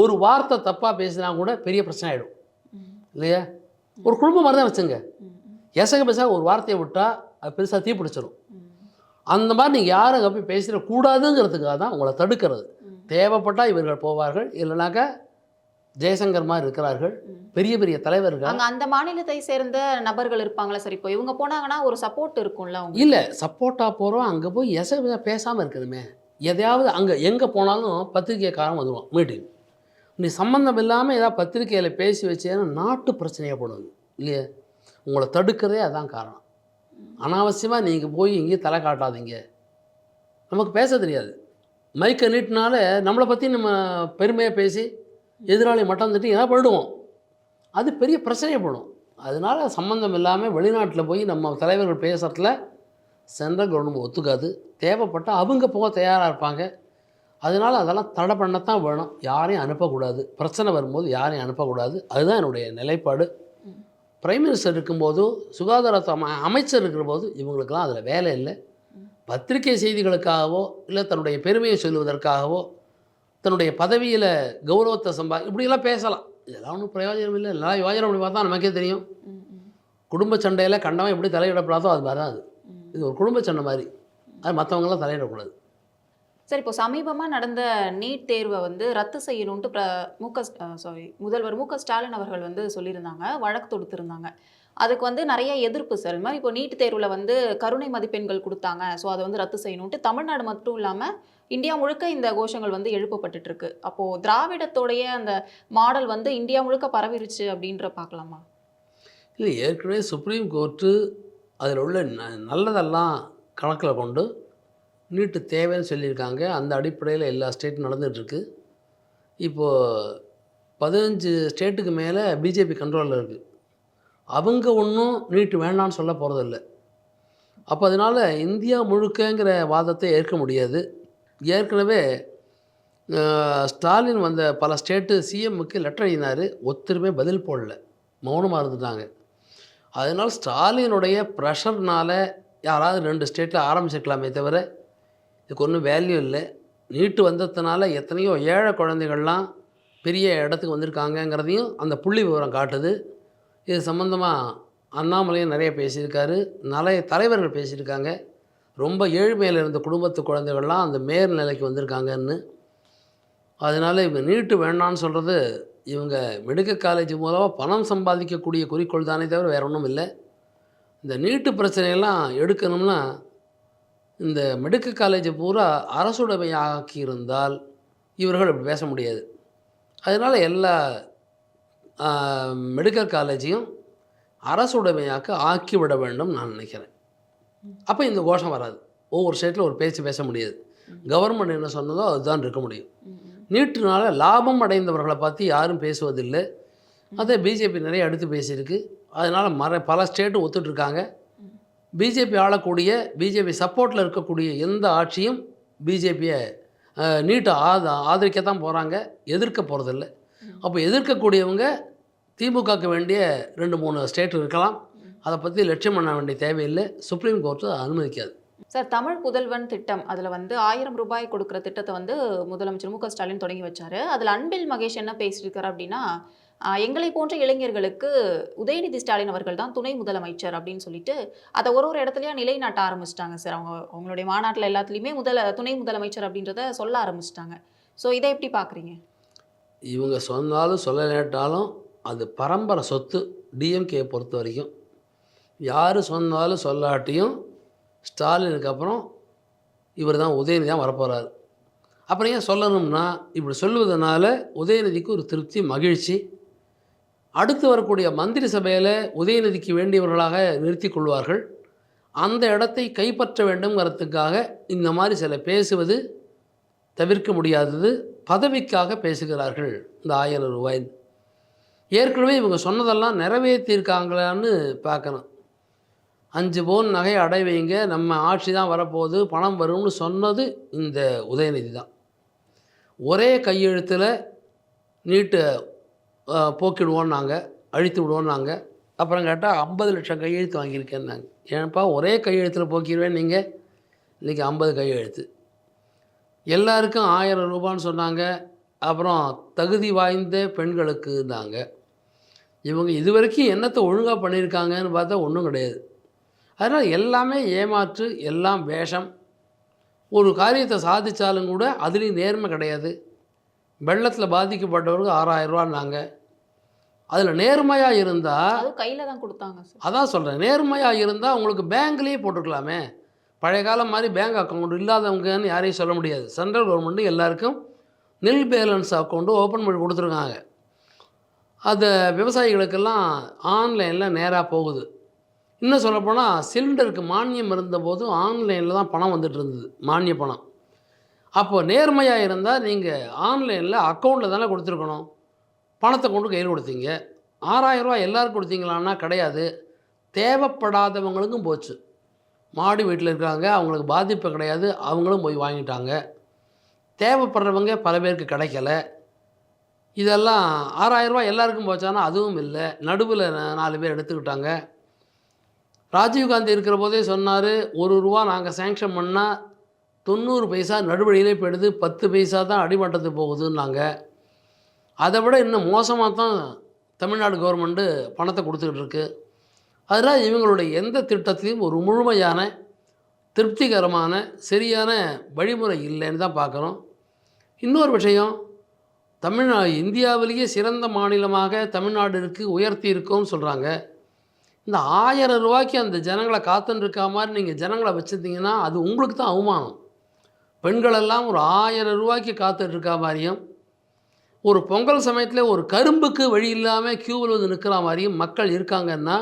ஒரு வார்த்தை தப்பாக பேசினா கூட பெரிய பிரச்சனை ஆகிடும் இல்லையா? ஒரு குடும்பம் மாதிரி தான் வச்சுங்க. எசக பேசாக ஒரு வார்த்தையை விட்டால் அது பெருசாக தீ பிடிச்சிரும் அந்த மாதிரி நீங்கள் யாரும் அங்கே போய் பேசிடக்கூடாதுங்கிறதுக்காக தான் உங்களை தடுக்கிறது. தேவைப்பட்டால் இவர்கள் போவார்கள். இல்லைனாக்கா ஜெயசங்கர் மாதிரி இருக்கிறார்கள். பெரிய பெரிய தலைவர்கள். அங்க அந்த மாநிலத்தை சேர்ந்த நபர்கள் இருப்பாங்களா சார் இப்போ இவங்க போனாங்கன்னா ஒரு சப்போர்ட் இருக்கும்ல இல்லை சப்போர்ட்டாக போகிறோம் அங்கே போய் எசக பேசாமல் இருக்கணுமே. எதையாவது அங்கே எங்கே போனாலும் பத்திரிக்கைக்காரன் வந்துடுவான் மீட்டிங். நீ சம்மந்தம் இல்லாமல் ஏதாவது பத்திரிக்கையில் பேசி வச்சேன்னா நாட்டு பிரச்சனையாக போடுவது இல்லையா? உங்களை தடுக்கிறதே அதான் காரணம். அனாவசியமாக நீங்கள் போய் எங்கேயும் தலை காட்டாதீங்க. நமக்கு பேச தெரியாது. மைக்கை நீட்டினால நம்மளை பற்றி நம்ம பெருமையாக பேசி எதிராளி மட்டம் தட்டி ஏதாவது பண்ணிடுவோம். அது பெரிய பிரச்சனையை போடும். அதனால சம்மந்தம் இல்லாமல் வெளிநாட்டில் போய் நம்ம தலைவர்கள் பேசுகிறதுல சென்ட்ரல் கவர்மெண்ட் ஒத்துக்காது. தேவைப்பட்டால் அவங்க போக தயாராக இருப்பாங்க. அதனால் அதெல்லாம் தடை பண்ணத்தான் வேணும். யாரையும் அனுப்பக்கூடாது. பிரச்சனை வரும்போது யாரையும் அனுப்பக்கூடாது. அதுதான் என்னுடைய நிலைப்பாடு. பிரைம் மினிஸ்டர் இருக்கும்போது சுகாதாரத்துறை அம- அமைச்சர் இருக்கிறபோது இவங்களுக்கெல்லாம் அதில் வேலை இல்லை. பத்திரிகை செய்திகளுக்காகவோ இல்லை தன்னுடைய பெருமையை சொல்லுவதற்காகவோ தன்னுடைய பதவியில் கௌரவத்தை சம்பா இப்படியெல்லாம் பேசலாம். இதெல்லாம் ஒன்றும் பிரயோஜனம் இல்லை. எல்லாம் யோஜனை அப்படி பார்த்தா நமக்கே தெரியும். குடும்ப சண்டையில் கண்டவன் எப்படி தலையிடப்படாதோ அது மாதிரி தான் அது. இது ஒரு குடும்ப சண்டை மாதிரி. அது மற்றவங்களாம் தலையிடக்கூடாது. சார் இப்போ சமீபமாக நடந்த நீட் தேர்வை வந்து ரத்து செய்யணும்ட்டு பிர மு க சாரி முதல்வர் மு க ஸ்டாலின் அவர்கள் வந்து சொல்லியிருந்தாங்க வழக்கு தொடுத்திருந்தாங்க. அதுக்கு வந்து நிறைய எதிர்ப்பு சார். மாதிரி இப்போ நீட் தேர்வில் வந்து கருணை மதிப்பெண்கள் கொடுத்தாங்க. ஸோ அதை வந்து ரத்து செய்யணும்ட்டு தமிழ்நாடு மட்டும் இல்லாமல் இந்தியா முழுக்க இந்த கோஷங்கள் வந்து எழுப்பப்பட்டு இருக்கு அப்போது திராவிடத்தோடைய அந்த மாடல் வந்து இந்தியா முழுக்க பரவிருச்சு அப்படின்ற பார்க்கலாமா? இல்லை ஏற்கனவே சுப்ரீம் கோர்ட்டு அதில் உள்ள ந நல்லதெல்லாம் கணக்கில் கொண்டு நீட்டு தேவைன்னு சொல்லியிருக்காங்க. அந்த அடிப்படையில் எல்லா ஸ்டேட்டும் நடந்துகிட்ருக்கு இப்போது பதினஞ்சு ஸ்டேட்டுக்கு மேலே பிஜேபி கண்ட்ரோலில் இருக்குது அவங்க ஒன்றும் நீட்டு வேண்டான்னு சொல்ல போகிறதில்ல அப்போ அதனால் இந்தியா முழுக்கங்கிற வாதத்தை ஏற்க முடியாது. ஏற்கனவே ஸ்டாலின் வந்த பல ஸ்டேட்டு சிஎம்முக்கு லெட்டர் எழுதினார். ஒருத்தருமே பதில் போடல. மௌனமாக இருந்துட்டாங்க. அதனால் ஸ்டாலினுடைய ப்ரெஷர்னால் யாராவது ரெண்டு ஸ்டேட்டில் ஆரம்பிச்சிருக்கலாமே தவிர இதுக்கு ஒன்றும் வேல்யூ இல்லை. நீட்டு வந்ததுனால எத்தனையோ ஏழை குழந்தைகள்லாம் பெரிய இடத்துக்கு வந்திருக்காங்கங்கிறதையும் அந்த புள்ளி விவரம் காட்டுது. இது சம்மந்தமாக அண்ணாமலையும் நிறைய பேசியிருக்காரு. நிறைய தலைவர்கள் பேசியிருக்காங்க. ரொம்ப ஏழ்மையில் இருந்த குடும்பத்து குழந்தைகள்லாம் அந்த மேல் நிலைக்கு வந்திருக்காங்கன்னு. அதனால் இவங்க நீட்டு வேண்டான்னு சொல்கிறது இவங்க மெடிக்கல் காலேஜ் மூலமாக பணம் சம்பாதிக்கக்கூடிய குறிக்கோள் தானே தவிர வேறு ஒன்றும் இல்லை. இந்த நீட்டு பிரச்சனையெல்லாம் எடுக்கணும்னா இந்த மெடிக்கல் காலேஜை பூரா அரசுடைமையாக்கியிருந்தால் இவர்கள் அப்படி பேச முடியாது. அதனால் எல்லா மெடிக்கல் காலேஜையும் அரசுடைமையாக்க ஆக்கிவிட வேண்டும் நான் நினைக்கிறேன். அப்போ இந்த கோஷம் வராது. ஒவ்வொரு ஸ்டேட்டில் ஒரு பேச்சு பேச முடியாது. கவர்மெண்ட் என்ன சொன்னதோ அதுதான் இருக்க முடியும். நீட்டுனால லாபம் அடைந்தவர்களை பார்த்து யாரும் பேசுவதில்லை. அதை பிஜேபி நிறைய அடுத்து பேசியிருக்கு. அதனால் மற பல ஸ்டேட்டும் ஒத்துட்ருக்காங்க பிஜேபி ஆளக்கூடிய பிஜேபி சப்போர்ட்டில் இருக்கக்கூடிய எந்த ஆட்சியும் பிஜேபியை நீட்டை ஆத ஆதரிக்கத்தான் போகிறாங்க எதிர்க்க போகிறதில்ல அப்போ எதிர்க்கக்கூடியவங்க திமுகக்கு வேண்டிய ரெண்டு மூணு ஸ்டேட் இருக்கலாம். அதை பற்றி லட்சியம் பண்ண வேண்டிய தேவையில்லை சுப்ரீம் கோர்ட்டு அனுமதிக்காது. சார் தமிழ் புதல்வன் திட்டம். அதில் வந்து ஆயிரம் ரூபாய் கொடுக்குற திட்டத்தை வந்து முதலமைச்சர் மு க ஸ்டாலின் தொடங்கி வச்சாரு. அதில் அன்பில் மகேஷ் என்ன பேசியிருக்காரு அப்படின்னா எங்களை போன்ற இளைஞர்களுக்கு உதயநிதி ஸ்டாலின் அவர்கள் தான் துணை முதலமைச்சர் அப்படின்னு சொல்லிட்டு அதை ஒரு ஒரு இடத்துலயா நிலைநாட்ட ஆரம்பிச்சிட்டாங்க சார். அவங்க அவங்களுடைய மாநாட்டில் எல்லாத்துலேயுமே முதல துணை முதலமைச்சர் அப்படின்றத சொல்ல ஆரம்பிச்சிட்டாங்க. ஸோ இதை எப்படி பார்க்குறீங்க இவங்க சொன்னாலும் சொல்லலேட்டாலும் அது பரம்பரை சொத்து டிஎம்கே பொறுத்த வரைக்கும். யார் சொன்னாலும் சொல்லாட்டியும் ஸ்டாலினுக்கு அப்புறம் இவர் தான் உதயநிதி தான் வரப்போகிறார் அப்புறம் ஏன் சொல்லணும்னா இப்படி சொல்லுவதனால உதயநிதிக்கு ஒரு திருப்தி மகிழ்ச்சி. அடுத்து வரக்கூடிய மந்திரி சபையில் உதயநிதிக்கு வேண்டியவர்களாக நிறுத்தி கொள்வார்கள். அந்த இடத்தை கைப்பற்ற வேண்டும்ங்கிறதுக்காக இந்த மாதிரி சில பேசுவது தவிர்க்க முடியாதது. பதவிக்காக பேசுகிறார்கள் இந்த ஆயிரம் ரூபாய் ஏற்கனவே இவங்க சொன்னதெல்லாம் நிறைவேற்றியிருக்காங்களான்னு பார்க்கணும். அஞ்சு பவுன் நகை அடை வைங்க நம்ம ஆட்சி தான் வரப்போகுது பணம் வரும்னு சொன்னது இந்த உதயநிதி தான். ஒரே கையெழுத்தில் நீட்டை போக்கிடுவோம் நாங்கள் அழித்து விடுவோம் நாங்கள் அப்புறம் கேட்டால் ஐம்பது லட்சம் கையெழுத்து வாங்கியிருக்கேன்னாங்க. ஏன்ப்பா ஒரே கையெழுத்தில் போக்கிடுவேன் நீங்கள் இன்றைக்கி ஐம்பது கையெழுத்து. எல்லாருக்கும் ஆயிரம் ரூபான்னு சொன்னாங்க. அப்புறம் தகுதி வாய்ந்த பெண்களுக்கு இருந்தாங்க இவங்க இது வரைக்கும் என்னத்தை ஒழுங்காக பண்ணியிருக்காங்கன்னு பார்த்தா ஒன்றும் கிடையாது. அதனால் எல்லாமே ஏமாற்று எல்லாம் வேஷம். ஒரு காரியத்தை சாதித்தாலும் கூட அதுலேயும் நேர்மை கிடையாது. வெள்ளத்தில் பாதிக்கப்பட்டவருக்கு ஆறாயிரம் ரூபான்னாங்க. அதில் நேர்மையாக இருந்தால் கையில தான் கொடுத்தாங்க அதான் சொல்கிறேன் நேர்மையாக இருந்தால் உங்களுக்கு பேங்க்லேயே போட்டுக்கலாமே. பழைய காலம் மாதிரி பேங்க் அக்கௌண்ட் இல்லாதவங்கன்னு யாரையும் சொல்ல முடியாது. சென்ட்ரல் கவர்மெண்ட்டு எல்லாருக்கும் நில் பேலன்ஸ் அக்கௌண்ட்டு ஓப்பன் பண்ணி கொடுத்துருக்காங்க. அது விவசாயிகளுக்கெல்லாம் ஆன்லைனில் நேராக போகுது. இன்னும் சொல்லப்போனால் சிலிண்டருக்கு மானியம் இருந்தபோது ஆன்லைனில் தான் பணம் வந்துட்டு இருந்தது மானிய பணம். அப்போது நேர்மையாக இருந்தால் நீங்கள் ஆன்லைனில் அக்கௌண்ட்டில் தானே கொடுத்துருக்கணும். பணத்தை கொண்டு கையில் கொடுத்தீங்க. ஆறாயிரம் ரூபாய் கொடுத்தீங்களான்னா கிடையாது. தேவைப்படாதவங்களுக்கும் போச்சு. மாடி வீட்டில் இருக்காங்க அவங்களுக்கு பாதிப்பு கிடையாது அவங்களும் போய் வாங்கிட்டாங்க. தேவைப்படுறவங்க பல பேருக்கு கிடைக்கல. இதெல்லாம் ஆறாயிரம் ரூபாய் எல்லாருக்கும் போச்சானா அதுவும் இல்லை. நடுவில் நாலு பேர் எடுத்துக்கிட்டாங்க. ராஜீவ்காந்தி இருக்கிற போதே சொன்னார் ஒரு ரூபா நாங்கள் சேங்ஷன் பண்ணால் தொண்ணூறு பைசா நடுவழியிலே போயிடுது பத்து பைசா தான் அடிமட்டத்துக்கு போகுதுன்னாங்க. அதை விட இன்னும் மோசமாக தான் தமிழ்நாடு கவர்மெண்ட்டு பணத்தை கொடுத்துக்கிட்டு இருக்கு. அதனால் இவங்களுடைய எந்த திட்டத்திலையும் ஒரு முழுமையான திருப்திகரமான சரியான வழிமுறை இல்லைன்னு தான் பார்க்குறோம். இன்னொரு விஷயம் தமிழ்நா இந்தியாவிலேயே சிறந்த மாநிலமாக தமிழ்நாடு இருக்குது உயர்த்தி இருக்கோம்னு சொல்கிறாங்க இந்த ஆயிரம் ரூபாய்க்கு அந்த ஜனங்களை காத்துன்னு இருக்கா மாதிரி நீங்கள் ஜனங்களை வச்சுருந்தீங்கன்னா அது உங்களுக்கு தான் அவமானம். பெண்களெல்லாம் ஒரு ஆயிரம் ரூபாய்க்கு காத்துட்டு இருக்கா மாதிரியும் ஒரு பொங்கல் சமயத்தில் ஒரு கரும்புக்கு வழி இல்லாமல் கியூவில் வந்து நிற்கிற மாதிரியும் மக்கள் இருக்காங்கன்னா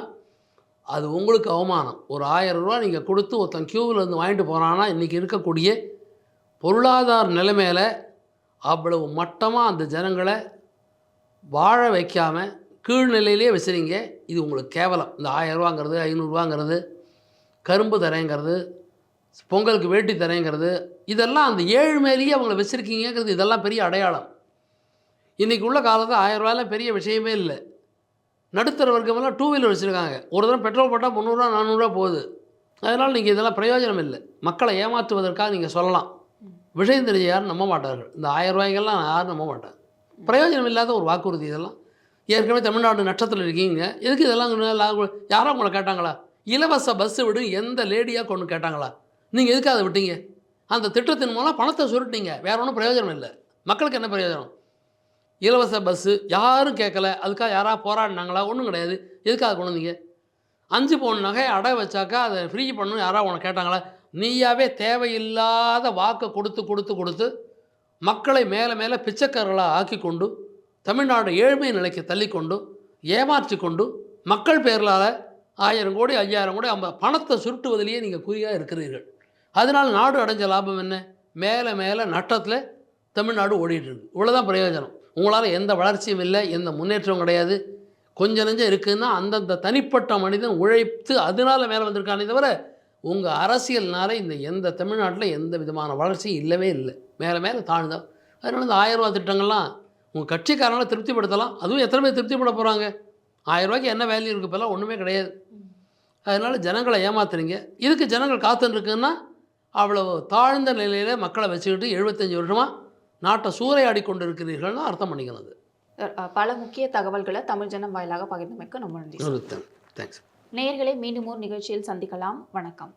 அது உங்களுக்கு அவமானம். ஒரு ஆயிரம் ரூபா நீங்கள் கொடுத்து ஒருத்தன் கியூவில் வந்து வாங்கிட்டு போகிறான்னா இன்றைக்கி இருக்கக்கூடிய பொருளாதார நிலைமையில் அவ்வளவு மட்டமாக அந்த ஜனங்களை வாழ வைக்காமல் கீழ்நிலையிலே வச்சுறீங்க இது உங்களுக்கு கேவலம். இந்த ஆயரூவாங்கிறது ஐநூறுரூவாங்கிறது கரும்பு தரேங்கிறது பொங்கலுக்கு வேட்டி தரேங்கிறது இதெல்லாம் அந்த ஏழு ஏழ்மையிலேயே அவங்கள வச்சுருக்கீங்கிறது இதெல்லாம் பெரிய அடையாளம். இன்றைக்கி உள்ள காலத்தில் ஆயிரரூவாயில் பெரிய விஷயமே இல்லை. நடுத்தர வர்க்கமெல்லாம் டூ வீலர் வச்சுருக்காங்க. ஒரு தடவை பெட்ரோல் போட்டால் முந்நூறுரூவா நானூறுரூவா போகுது. அதனால் நீங்கள் இதெல்லாம் பிரயோஜனம் இல்லை. மக்களை ஏமாற்றுவதற்காக நீங்கள் சொல்லலாம். விஷயம் தெரிஞ்ச யாரும் நம்ப மாட்டார்கள் இந்த ஆயிரம் ரூபாய்க்கெல்லாம் யாரும் நம்ப மாட்டாங்க பிரயோஜனம் இல்லாத ஒரு வாக்குறுதி இதெல்லாம். ஏற்கனவே தமிழ்நாடு நட்சத்திரம் இருக்கீங்க. எதுக்கு இதெல்லாம் இங்க யாரோ உங்களை கேட்டாங்களா? இலவச பஸ்ஸு விடு எந்த லேடியாக கொண்டு கேட்டாங்களா? நீங்கள் எதுக்கு அதை விட்டீங்க? அந்த திட்டத்தின் மூலம் பணத்தை சுருட்டிங்க வேறு ஒன்றும் பிரயோஜனம் இல்லை. மக்களுக்கு என்ன பிரயோஜனம்? இலவச பஸ்ஸு யாரும் கேட்கல அதுக்காக யாராவது போராடினாங்களா? ஒன்றும் கிடையாது. எதுக்காக கொண்டு வந்தீங்க? அஞ்சு பவுன் நகையை அடை வச்சாக்கா அதை ஃப்ரீ பண்ணணும் யாராவது உனக்கு கேட்டாங்களா? நீயாவே தேவையில்லாத வாக்கை கொடுத்து கொடுத்து கொடுத்து மக்களை மேலே மேலே பிச்சைக்காரர்களாக ஆக்கி கொண்டு தமிழ்நாடு ஏழ்மை நிலைக்கு தள்ளிக்கொண்டு ஏமாற்றி கொண்டு மக்கள் பேரலால் ஆயிரம் கோடி ஐயாயிரம் கோடி ஐம்பது பணத்தை சுருட்டுவதிலேயே நீங்கள் குறியாக இருக்கிறீர்கள். அதனால் நாடு அடைஞ்ச லாபம் என்ன? மேலே மேலே நட்டத்தில் தமிழ்நாடு ஓடிட்டுருக்கு இவ்வளோதான் பிரயோஜனம். உங்களால் எந்த வளர்ச்சியும் இல்லை எந்த முன்னேற்றமும் கிடையாது. கொஞ்சம் நெஞ்சம் இருக்குதுன்னா அந்தந்த தனிப்பட்ட மனிதன் உழைத்து அதனால மேலே வந்திருக்கானே தவிர உங்கள் அரசியல்னால இந்த எந்த தமிழ்நாட்டில் எந்த விதமான வளர்ச்சியும் இல்லவே இல்லை. மேலே மேலே தாழ்ந்தா. அதனால இந்த ஆயிரம் ரூபா திட்டங்கள்லாம் உங்கள் கட்சிக்காரங்களை திருப்திப்படுத்தலாம். அதுவும் எத்தனை பேர் திருப்திப்பட போகிறாங்க ஆயிரம் ரூபாய்க்கு என்ன வேல்யூ இருக்குது இப்போல்லாம்? ஒன்றுமே கிடையாது. அதனால் ஜனங்களை ஏமாத்துறீங்க. இதுக்கு ஜனங்கள் காத்துன்னு இருக்குன்னா அவ்வளவு தாழ்ந்த நிலையில் மக்களை வச்சுக்கிட்டு எழுபத்தஞ்சி வருஷமாக நாட்டை சூறையாடி கொண்டு இருக்கிறீர்கள்னு அர்த்தம் பண்ணிக்கிறது பல முக்கிய தகவல்களை தமிழ் ஜனம் வாயிலாக பகிர்ந்தமைக்கு ரொம்ப நன்றி. தேங்க்ஸ். நேயர்களை மீண்டும் ஒரு நிகழ்ச்சியில் சந்திக்கலாம். வணக்கம்.